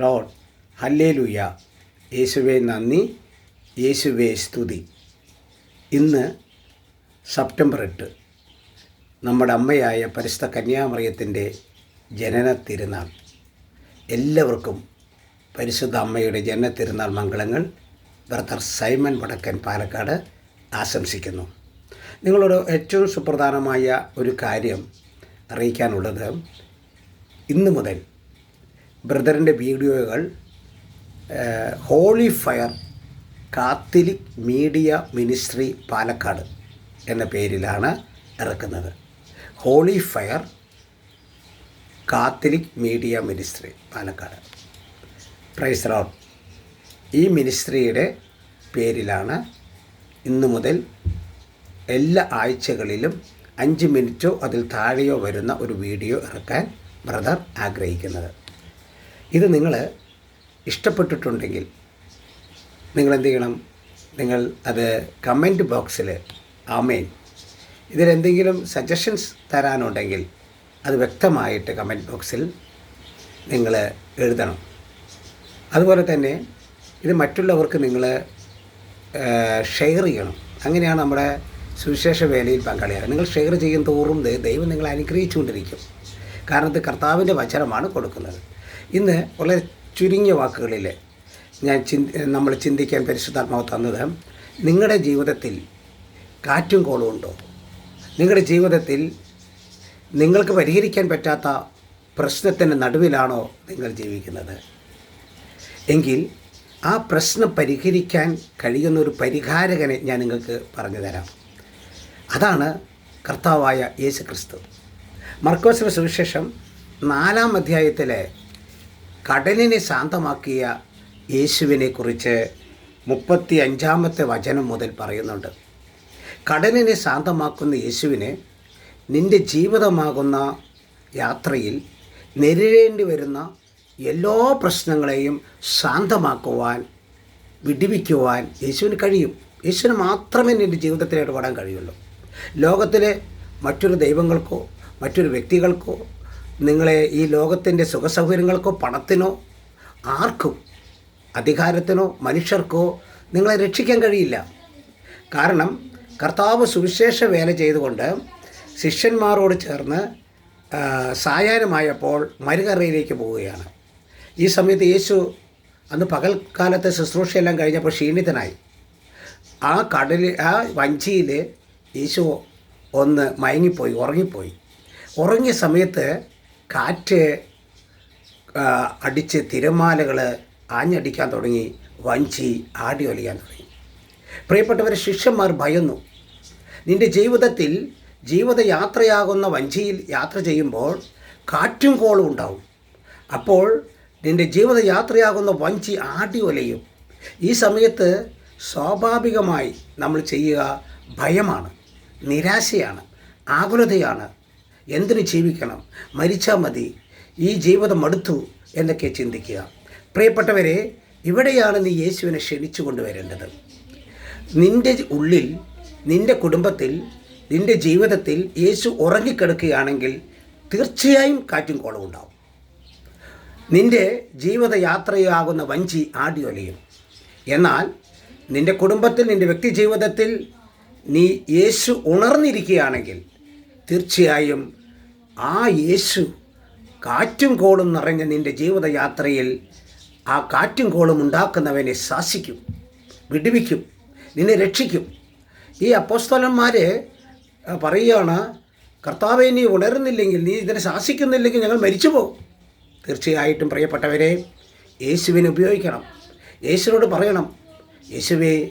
Load hallelujah. യേശുവെ നന്ദി. യേശുവെ സ്തുതി. ഇന്ന് സെപ്റ്റംബർ എട്ട് നമ്മുടെ അമ്മയായ പരിശുദ്ധ കന്യാമറിയത്തിന്റെ ജനന തിരുനാൾ എല്ലാവർക്കും പരിശുദ്ധ അമ്മയുടെ ജനന തിരുനാൾ മംഗളങ്ങൾ. ബ്രദർ സൈമൺ വടക്കൻ പാലക്കാട് ആശംസിക്കുന്നു. നിങ്ങളോട് ഏറ്റവും സുപ്രധാനമായ ഒരു കാര്യം അറിയിക്കാനുള്ളത് ഇന്ന് മുതൽ ബ്രദറിന്റെ വീഡിയോകൾ holy fire Catholic media ministry Palakkad എന്ന പേരിലാണ് ഇറക്കുന്നത്. Holy fire Catholic media ministry Palakkad. Praise road ഈ മിനിസ്ട്രിയുടെ പേരിലാണ് ഇന്നു മുതൽ എല്ലാ ആഴ്ചകളിലും അഞ്ച് മിനിറ്റോ അതിൽ താഴെയോ വരുന്ന ഒരു വീഡിയോ ഇറക്കാൻ ബ്രദർ ആഗ്രഹിക്കുന്നത്. ഇത് നിങ്ങൾ ഇഷ്ടപ്പെട്ടിട്ടുണ്ടെങ്കിൽ നിങ്ങൾ എന്ത് ചെയ്യണം നിങ്ങൾ അത് കമന്റ് ബോക്സിൽ ആമേൻ ഇതിലെന്തെങ്കിലും സജഷൻസ് തരാനുണ്ടെങ്കിൽ അത് വ്യക്തമായിട്ട് കമന്റ് ബോക്സിൽ നിങ്ങൾ എഴുതണം. അതുപോലെ തന്നെ ഇത് മറ്റുള്ളവർക്ക് നിങ്ങൾ ഷെയർ ചെയ്യണം. അങ്ങനെയാണ് നമ്മുടെ സുവിശേഷ വേലയിൽ പങ്കാളിയാകുക നിങ്ങൾ ഷെയർ ചെയ്യും തോറും ദൈവം നിങ്ങളെ അനുഗ്രഹിച്ചുകൊണ്ടിരിക്കും. കാരണം ഇത് കർത്താവിന്റെ വചനമാണ് കൊടുക്കുന്നത്. ഇന്ന് വളരെ ചുരുങ്ങിയ വാക്കുകളിൽ ഞാൻ ചിന്തി നമ്മൾ ചിന്തിക്കാൻ പരിശുദ്ധാത്മാവ് തന്നത് നിങ്ങളുടെ ജീവിതത്തിൽ കാറ്റും കോളും ഉണ്ടോ? നിങ്ങളുടെ ജീവിതത്തിൽ നിങ്ങൾക്ക് പരിഹരിക്കാൻ പറ്റാത്ത പ്രശ്നത്തിന്റെ നടുവിലാണോ നിങ്ങൾ ജീവിക്കുന്നത്? എങ്കിൽ ആ പ്രശ്നം പരിഹരിക്കാൻ കഴിയുന്ന ഒരു പരിഹാരകനെ ഞാൻ നിങ്ങൾക്ക് പറഞ്ഞു തരാം. അതാണ് കർത്താവായ യേശു ക്രിസ്തു മർക്കോസിന് സുവിശേഷം നാലാം അധ്യായത്തിലെ കടലിനെ ശാന്തമാക്കിയ യേശുവിനെ കുറിച്ച് മുപ്പത്തി അഞ്ചാമത്തെ വചനം മുതൽ പറയുന്നുണ്ട്. കടലിനെ ശാന്തമാക്കുന്ന യേശുവിനെ നിന്റെ ജീവിതമാകുന്ന യാത്രയിൽ നേരിടേണ്ടി വരുന്ന എല്ലാ പ്രശ്നങ്ങളെയും ശാന്തമാക്കുവാൻ വിടിവിക്കുവാൻ യേശുവിന് കഴിയും. യേശുവിന് മാത്രമേ നിന്റെ ജീവിതത്തിൽ ഇടപെടാൻ കഴിയുള്ളൂ. ലോകത്തിലെ മറ്റൊരു ദൈവങ്ങൾക്കോ മറ്റൊരു വ്യക്തികൾക്കോ നിങ്ങളെ ഈ ലോകത്തിന്റെ സുഖസൗകര്യങ്ങൾക്കോ പണത്തിനോ ആർക്കും അധികാരത്തിനോ മനുഷ്യർക്കോ നിങ്ങളെ രക്ഷിക്കാൻ കഴിയില്ല. കാരണം കർത്താവ് സുവിശേഷ വേല ചെയ്തുകൊണ്ട് ശിഷ്യന്മാരോട് ചേർന്ന് സായാഹ്നമായപ്പോൾ മരുകറയിലേക്ക് പോവുകയാണ്. ഈ സമയത്ത് യേശു അന്ന് പകൽക്കാലത്തെ ശുശ്രൂഷയെല്ലാം കഴിഞ്ഞപ്പോൾ ക്ഷീണിതനായി. ആ കടലിൽ ആ വഞ്ചിയിൽ യേശു ഒന്ന് മയങ്ങിപ്പോയി ഉറങ്ങിപ്പോയി. ഉറങ്ങിയ സമയത്ത് കാറ്റ് അടിച്ച് തിരമാലകൾ ആഞ്ഞടിക്കാൻ തുടങ്ങി. വഞ്ചി ആടി തുടങ്ങി. പ്രിയപ്പെട്ടവരെ ശിഷ്യന്മാർ ഭയന്നു. നിന്റെ ജീവിതത്തിൽ ജീവിതയാത്രയാകുന്ന വഞ്ചിയിൽ യാത്ര ചെയ്യുമ്പോൾ കാറ്റും കോളും ഉണ്ടാവും. അപ്പോൾ നിന്റെ ജീവിതയാത്രയാകുന്ന വഞ്ചി ആടി ഒലയും. ഈ സമയത്ത് സ്വാഭാവികമായി നമ്മൾ ചെയ്യുക ഭയമാണ് നിരാശയാണ് ആകുലതയാണ് എന്തിനു ജീവിക്കണം? മരിച്ചാൽ മതി. ഈ ജീവിതം അടുത്തു എന്നൊക്കെ ചിന്തിക്കുക. പ്രിയപ്പെട്ടവരെ ഇവിടെയാണ് നീ യേശുവിനെ ക്ഷണിച്ചു കൊണ്ടുവരേണ്ടത്. നിന്റെ ഉള്ളിൽ നിന്റെ കുടുംബത്തിൽ നിന്റെ ജീവിതത്തിൽ യേശു ഉറങ്ങിക്കിടക്കുകയാണെങ്കിൽ തീർച്ചയായും കാറ്റും കോളവും ഉണ്ടാവും. നിന്റെ ജീവിതയാത്രയാകുന്ന വഞ്ചി ആടിയൊലയും എന്നാൽ നിന്റെ കുടുംബത്തിൽ നിന്റെ വ്യക്തി ജീവിതത്തിൽ നീ യേശു ഉണർന്നിരിക്കുകയാണെങ്കിൽ തീർച്ചയായും ആ യേശു കാറ്റും കോളും നിറഞ്ഞ നിന്റെ ജീവിതയാത്രയിൽ ആ കാറ്റും കോളും ഉണ്ടാക്കുന്നവനെ ശാസിക്കും വിടുവിക്കും നിന്നെ രക്ഷിക്കും. ഈ അപ്പോസ്തലന്മാർ പറയുകയാണ് കർത്താവെ നീ ഉണരുന്നില്ലെങ്കിൽ നീ ഇതിനെ ശാസിക്കുന്നില്ലെങ്കിൽ ഞങ്ങൾ മരിച്ചു പോകും തീർച്ചയായിട്ടും പ്രിയപ്പെട്ടവരെ യേശുവിനെ ഉപയോഗിക്കണം. യേശുവിനോട് പറയണം യേശുവേ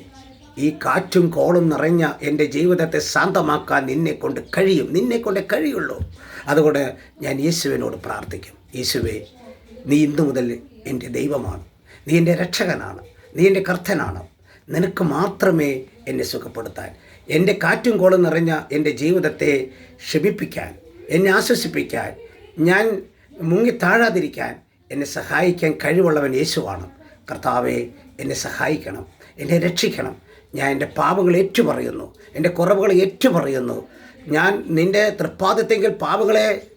ഈ കാറ്റും കോളും നിറഞ്ഞ എന്റെ ജീവിതത്തെ ശാന്തമാക്കാൻ നിന്നെ കൊണ്ട് കഴിയും. നിന്നെ കൊണ്ട് കഴിയുള്ളൂ. അതുകൊണ്ട് ഞാൻ യേശുവിനോട് പ്രാർത്ഥിക്കും. യേശുവെ നീ ഇന്നു മുതൽ എന്റെ ദൈവമാണ്. നീ എന്റെ രക്ഷകനാണ്. നീ എന്റെ കർത്തനാണ്. നിനക്ക് മാത്രമേ എന്നെ സുഖപ്പെടുത്താൻ എന്റെ കാറ്റും കോളും നിറഞ്ഞ എന്റെ ജീവിതത്തെ ക്ഷമിപ്പിക്കാൻ എന്നെ ആശ്വസിപ്പിക്കാൻ ഞാൻ മുങ്ങി താഴാതിരിക്കാൻ എന്നെ സഹായിക്കാൻ കഴിവുള്ളവൻ യേശുവാണ്. കർത്താവെ എന്നെ സഹായിക്കണം. എന്നെ രക്ഷിക്കണം. ഞാൻ എന്റെ പാപങ്ങൾ ഏറ്റുപറയുന്നു. എന്റെ കുറവുകൾ ഏറ്റുപറയുന്നു. ഞാൻ നിന്റെ തൃപ്പാദത്തെങ്കിൽ പാപങ്ങളെ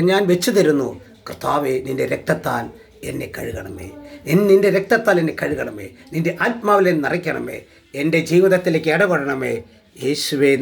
ഞാൻ വെച്ചു തരുന്നു കർത്താവെ നിന്റെ രക്തത്താൽ എന്നെ കഴുകണമേ. എൻ നിന്റെ രക്തത്താൽ എന്നെ കഴുകണമേ. നിന്റെ ആത്മാവിൽ എന്നെ നിറയ്ക്കണമേ. എന്റെ ജീവിതത്തിലേക്ക് ഇടപെടണമേ. യേശുവേ